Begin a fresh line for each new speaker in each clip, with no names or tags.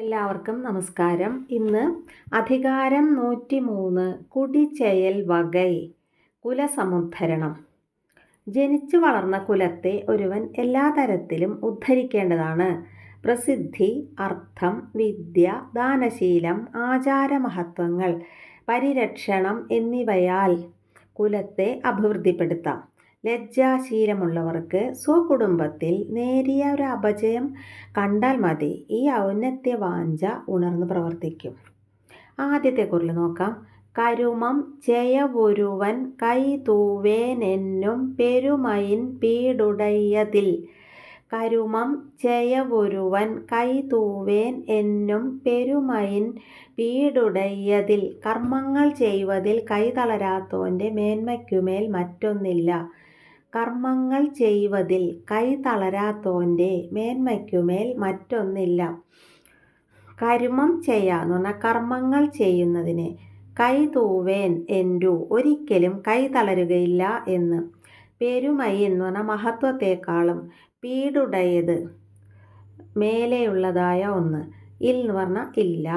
എല്ലാവർക്കും നമസ്കാരം. ഇന്ന് അധികാരം നൂറ്റി മൂന്ന് കുടിചെയൽ വകൈ കുലസമുദ്ധരണം. ജനിച്ചു വളർന്ന കുലത്തെ ഒരുവൻ എല്ലാ തരത്തിലും ഉദ്ധരിക്കേണ്ടതാണ്. പ്രസിദ്ധി അർത്ഥം വിദ്യ ദാനശീലം ആചാരമഹത്വങ്ങൾ പരിരക്ഷണം എന്നിവയാൽ കുലത്തെ അഭിവൃദ്ധിപ്പെടുത്താം. ലജ്ജാശീലമുള്ളവർക്ക് സ്വകുടുംബത്തിൽ നേരിയ ഒരു അപജയം കണ്ടാൽ മതി. ഈ ഔന്നത്യ വാഞ്ച ഉണർന്നു പ്രവർത്തിക്കും. ആദ്യത്തെ കുറിൽ നോക്കാം. കരുമം ജയവൊരുവൻ കൈ തൂവേനെന്നും പെരുമയിൻ പീടുടയതിൽ. കരുമം ജയവൊരുവൻ കൈ തൂവേൻ എന്നും പെരുമയിൻ പീടുടയതിൽ. കർമ്മങ്ങൾ ചെയ്യുവതിൽ കൈതളരാത്തോന്റെ മേന്മയ്ക്കുമേൽ മറ്റൊന്നില്ല. കർമ്മങ്ങൾ ചെയ്യുവതിൽ കൈ തളരാത്തോന്റെ മേന്മയ്ക്കുമേൽ മറ്റൊന്നില്ല. കരുമം ചെയ്യാന്ന് പറഞ്ഞാൽ കർമ്മങ്ങൾ ചെയ്യുന്നതിന് കൈ തൂവേൻ എൻരു ഒരിക്കലും കൈ തളരുകയില്ല എന്ന്. പെരുമൈ എന്ന് പറഞ്ഞാൽ മഹത്വത്തെക്കാളും പീടുടയത് മേലെയുള്ളതായ ഒന്ന്. ഇൽ എന്ന് പറഞ്ഞാൽ ഇല്ല.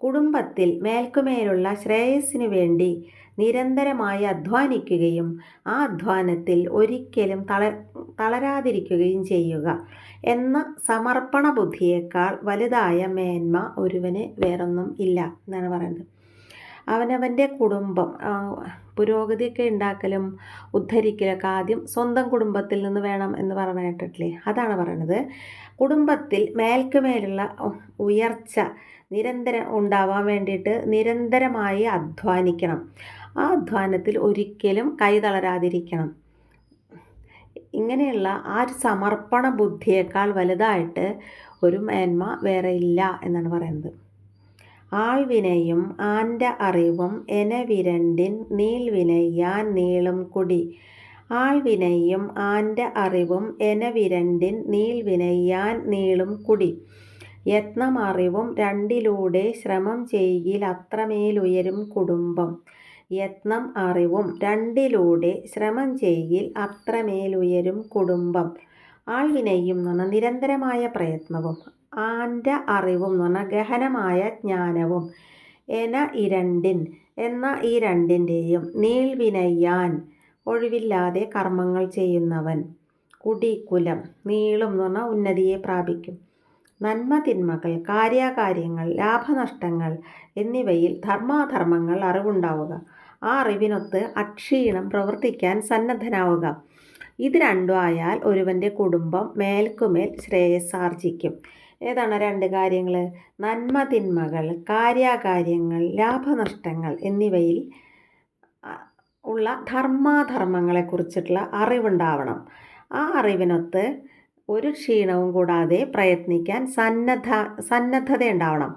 കുടുംബത്തിൽ മേൽക്കുമേലുള്ള ശ്രേയസ്സിന് വേണ്ടി നിരന്തരമായി അധ്വാനിക്കുകയും ആ അധ്വാനത്തിൽ ഒരിക്കലും തള തളരാതിരിക്കുകയും ചെയ്യുക എന്ന സമർപ്പണ ബുദ്ധിയേക്കാൾ വലുതായ മേന്മ ഒരുവന് വേറൊന്നും ഇല്ല എന്നാണ് പറയുന്നത്. അവനവന്റെ കുടുംബം പുരോഗതിയൊക്കെ ഉണ്ടാക്കലും ഉദ്ധരിക്കലൊക്കെ ആദ്യം സ്വന്തം കുടുംബത്തിൽ നിന്ന് വേണം എന്ന് പറഞ്ഞിട്ടില്ലേ? അതാണ് പറയണത്. കുടുംബത്തിൽ മേൽക്കുമേലുള്ള ഉയർച്ച നിരന്തരം ഉണ്ടാവാൻ വേണ്ടിയിട്ട് നിരന്തരമായി അധ്വാനിക്കണം. ആ അധ്വാനത്തിൽ ഒരിക്കലും കൈതളരാതിരിക്കണം ഇങ്ങനെയുള്ള ആ ഒരു സമർപ്പണ ബുദ്ധിയേക്കാൾ വലുതായിട്ട് ഒരു മേന്മ വേറെ ഇല്ല എന്നാണ് പറയുന്നത്. ആൾവിനയും ആന്റെ അറിവും എന വിരണ്ടിൻ നീൽവിനയ്യാൻ നീളും കുടി. ആൾവിനയും ആന്റെ അറിവും എന വിരണ്ടിൻ നീൽവിനയ്യാൻ നീളും കുടി. യത്നമറിവും രണ്ടിലൂടെ ശ്രമം ചെയ്യിൽ അത്രമേലുയരും കുടുംബം. യത്നം അറിവും രണ്ടിലൂടെ ശ്രമം ചെയ്യിൽ അത്രമേലുയരും കുടുംബം. ആൾവിനയും എന്ന് നിരന്തരമായ പ്രയത്നവും ആന്റെ അറിവും പറഞ്ഞാൽ ഗഹനമായ ജ്ഞാനവും. എന ഇരണ്ടിൻ എന്ന ഈ രണ്ടിന്റെയും നീൾവിനയ്യാൻ ഒഴിവില്ലാതെ കർമ്മങ്ങൾ ചെയ്യുന്നവൻ. കുടികുലം നീളും പറഞ്ഞാൽ ഉന്നതിയെ പ്രാപിക്കും. നന്മ തിന്മകൾ കാര്യാകാര്യങ്ങൾ ലാഭനഷ്ടങ്ങൾ എന്നിവയിൽ ധർമാധർമ്മങ്ങൾ അറിവുണ്ടാവുക. ആ അറിവിനൊത്ത് അക്ഷീണം പ്രവർത്തിക്കാൻ സന്നദ്ധനാവുക. ഇത് രണ്ടും ആയാൽ ഒരുവന്റെ കുടുംബം മേൽക്കുമേൽ ശ്രേയസ്സാർജിക്കും. ഏതാണ് രണ്ട് കാര്യങ്ങൾ? നന്മ തിന്മകൾ കാര്യാകാര്യങ്ങൾ ലാഭനഷ്ടങ്ങൾ എന്നിവയിൽ ഉള്ള ധർമാധർമ്മങ്ങളെക്കുറിച്ചിട്ടുള്ള അറിവുണ്ടാവണം. ആ അറിവിനൊത്ത് ഒരു ക്ഷീണവും കൂടാതെ പ്രയത്നിക്കാൻ സന്നദ്ധ സന്നദ്ധത ഉണ്ടാവണം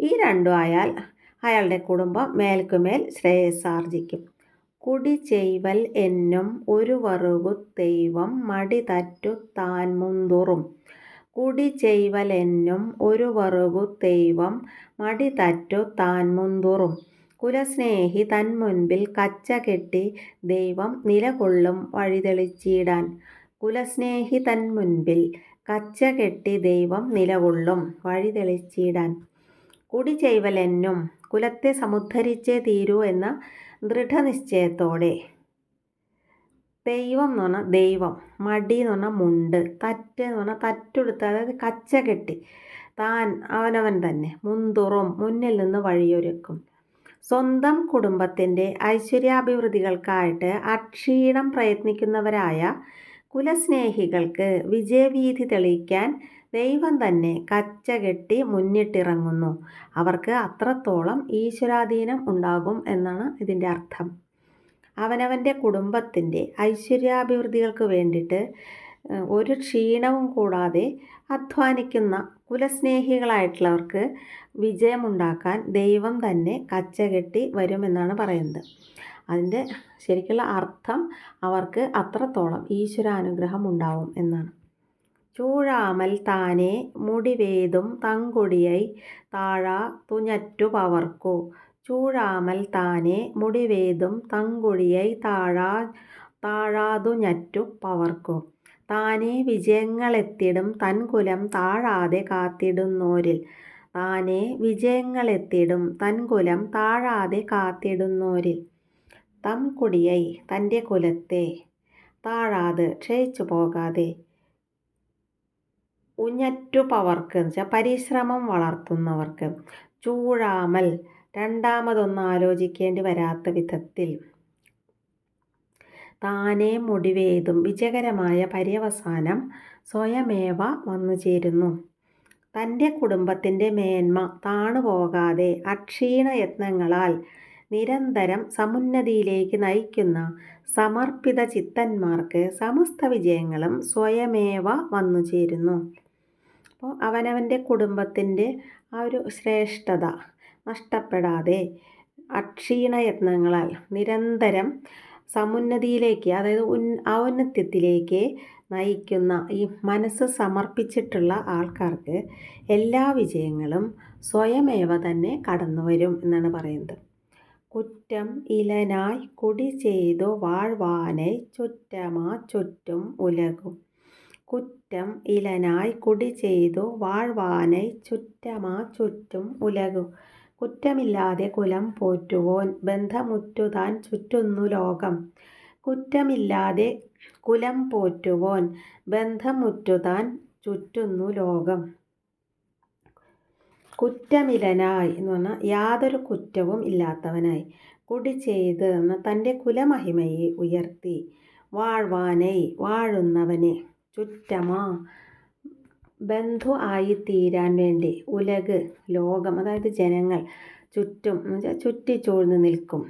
ഈ രണ്ടും ആയാൽ അയാളുടെ കുടുംബം മേൽക്കുമേൽ ശ്രേയസാർജിക്കും കുടി ചെയ്വൽ എന്നും ഒരു വറുകു ദൈവം മടി തറ്റു താൻ മുന്തുറും കുടി ചെയ്വൽ എന്നും ഒരു വറുകു ദൈവം മടി തറ്റു താൻ മുന്തുറും കുലസ്നേഹി തൻ മുൻപിൽ കച്ച കെട്ടി ദൈവം നിലകൊള്ളും വഴിതെളിച്ചിടാൻ. കുലസ്നേഹി തൻ മുൻപിൽ കച്ച കെട്ടി ദൈവം നിലകൊള്ളും വഴിതെളിച്ചിടാൻ. കുടി ചെയ്വലെന്നും കുലത്തെ സമുദ്ധരിച്ചേ തീരൂ എന്ന ദൃഢനിശ്ചയത്തോടെ. ദൈവം എന്ന് പറഞ്ഞാൽ ദൈവം മടി എന്ന് പറഞ്ഞാൽ മുണ്ട് തറ്റ് എന്ന് പറഞ്ഞാൽ തറ്റെടുത്ത് അതായത് കച്ച കെട്ടി താൻ അവനവൻ തന്നെ മുന്തുറും മുന്നിൽ നിന്ന് വഴിയൊരുക്കും. സ്വന്തം കുടുംബത്തിന്റെ ഐശ്വര്യാഭിവൃദ്ധികൾക്കായിട്ട് അക്ഷീണം പ്രയത്നിക്കുന്നവരായ കുലസ്നേഹികൾക്ക് വിജയവീതി തെളിയിക്കാൻ ദൈവം തന്നെ കച്ച കെട്ടി മുന്നിട്ടിറങ്ങുന്നു. അവർക്ക് അത്രത്തോളം ഈശ്വരാധീനം ഉണ്ടാകും എന്നാണ് ഇതിന്റെ അർത്ഥം. അവനവന്റെ കുടുംബത്തിന്റെ ഐശ്വര്യാഭിവൃദ്ധികൾക്ക് വേണ്ടിയിട്ട് ഒരു ക്ഷീണവും കൂടാതെ അധ്വാനിക്കുന്ന കുലസ്നേഹികളായിട്ടുള്ളവർക്ക് വിജയമുണ്ടാക്കാൻ ദൈവം തന്നെ കച്ച കച്ചകെട്ടി വരുമെന്നാണ് പറയുന്നത്. അതിന്റെ ശരിക്കുള്ള അർത്ഥം അവർക്ക് അത്രത്തോളം ഈശ്വരാനുഗ്രഹം ഉണ്ടാവും എന്നാണ്. ചൂഴാമൽ താനെ മുടിവേതും തങ്കുടിയൈ താഴാ തുഞ്ഞറ്റു പവർക്കു. ചൂഴാമൽ താനെ മുടിവേതും തങ്കുടിയൈ താഴാ താഴാതു ഞറ്റു പവർക്കു. താനെ വിജയങ്ങളെത്തിടും തൻകുലം താഴാതെ കാത്തിടുന്നോരിൽ. താനെ വിജയങ്ങളെത്തിടും തൻകുലം താഴാതെ കാത്തിടുന്നോരിൽ. തം കുടിയൈ തന്റെ കുലത്തെ താഴാതെ ക്ഷയിച്ചു പോകാതെ ഉഞ്ഞറ്റുപവർക്ക് എന്ന് വെച്ചാൽ പരിശ്രമം വളർത്തുന്നവർക്ക്. ചൂഴാമൽ രണ്ടാമതൊന്നും ആലോചിക്കേണ്ടി വരാത്ത വിധത്തിൽ. താനേ മുടിവേതും വിജയകരമായ പര്യവസാനം സ്വയമേവ വന്നു ചേരുന്നു. തന്റെ കുടുംബത്തിന്റെ മേന്മ താണുപോകാതെ അക്ഷീണ യത്നങ്ങളാൽ നിരന്തരം സമുന്നതിയിലേക്ക് നയിക്കുന്ന സമർപ്പിത ചിത്തന്മാർക്ക് സമസ്ത വിജയങ്ങളും സ്വയമേവ വന്നു ചേരുന്നു. അപ്പോൾ അവനവന്റെ കുടുംബത്തിന്റെ ആ ഒരു ശ്രേഷ്ഠത നഷ്ടപ്പെടാതെ അക്ഷീണ യത്നങ്ങളാൽ നിരന്തരം സമുന്നതിയിലേക്ക് അതായത് ഉൻ ഔന്നത്യത്തിലേക്ക് നയിക്കുന്ന ഈ മനസ്സ് സമർപ്പിച്ചിട്ടുള്ള ആൾക്കാർക്ക് എല്ലാ വിജയങ്ങളും സ്വയമേവ തന്നെ കടന്നു വരും എന്നാണ് പറയുന്നത്. കുറ്റം ഇലനായി കുടി ചെയ്തു വാഴ്വാനെ ചുറ്റമാ ചുറ്റും ഉലകും. കുറ്റം ഇലനായി കുടി ചെയ്തു വാഴ്വാനൈ ചുറ്റമാ ചുറ്റും ഉലകും. കുറ്റമില്ലാതെ കുലം പോറ്റുവോൻ ബന്ധമുറ്റുതാൻ ചുറ്റുന്നു ലോകം. കുറ്റമില്ലാതെ കുലം പോറ്റുവോൻ ബന്ധമുറ്റുതാൻ ചുറ്റുന്നു ലോകം. കുറ്റമിലനായി എന്ന് പറഞ്ഞാൽ യാതൊരു കുറ്റവും ഇല്ലാത്തവനായി. കുടി ചെയ്ത് തന്റെ കുലമഹിമയെ ഉയർത്തി. വാഴ്വാനൈ വാഴുന്നവനെ. ചുറ്റമാ ബന്ധു ആയി തീരാൻ വേണ്ടി ഉലക് ലോകം അതായത് ജനങ്ങൾ ചുറ്റും എന്ന് വെച്ചാൽ ചുറ്റിച്ചൂഴ്ന്ന് നിൽക്കും.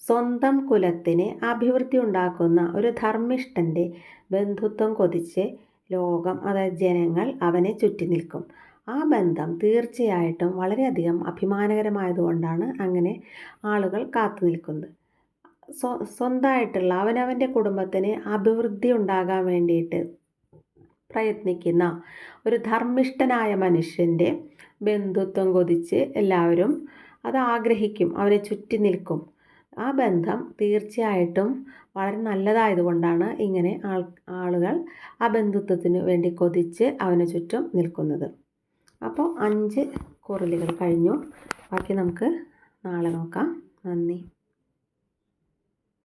സ്വന്തം കുലത്തിന് അഭിവൃദ്ധി ഉണ്ടാക്കുന്ന ഒരു ധർമ്മിഷ്ഠന്റെ ബന്ധുത്വം കൊതിച്ച് ലോകം അതായത് ജനങ്ങൾ അവനെ ചുറ്റി നിൽക്കും. ആ ബന്ധം തീർച്ചയായിട്ടും വളരെയധികം അഭിമാനകരമായതുകൊണ്ടാണ് അങ്ങനെ ആളുകൾ കാത്തു നിൽക്കുന്നത്. സ്വ സ്വന്തമായിട്ടുള്ള അവനവന്റെ കുടുംബത്തിന് അഭിവൃദ്ധി ഉണ്ടാകാൻ വേണ്ടിയിട്ട് പ്രയത്നിക്കുന്ന ഒരു ധർമ്മിഷ്ഠനായ മനുഷ്യന്റെ ബന്ധുത്വം കൊതിച്ച് എല്ലാവരും അത് ആഗ്രഹിക്കും അവനെ ചുറ്റി നിൽക്കും. ആ ബന്ധം തീർച്ചയായിട്ടും വളരെ നല്ലതായതുകൊണ്ടാണ് ഇങ്ങനെ ആൾ ആളുകൾ ആ ബന്ധുത്വത്തിന് വേണ്ടി കൊതിച്ച് അവനെ ചുറ്റും നിൽക്കുന്നത്. അപ്പോൾ അഞ്ച് കുറലുകൾ കഴിഞ്ഞു. ബാക്കി നമുക്ക് നാളെ നോക്കാം. നന്ദി.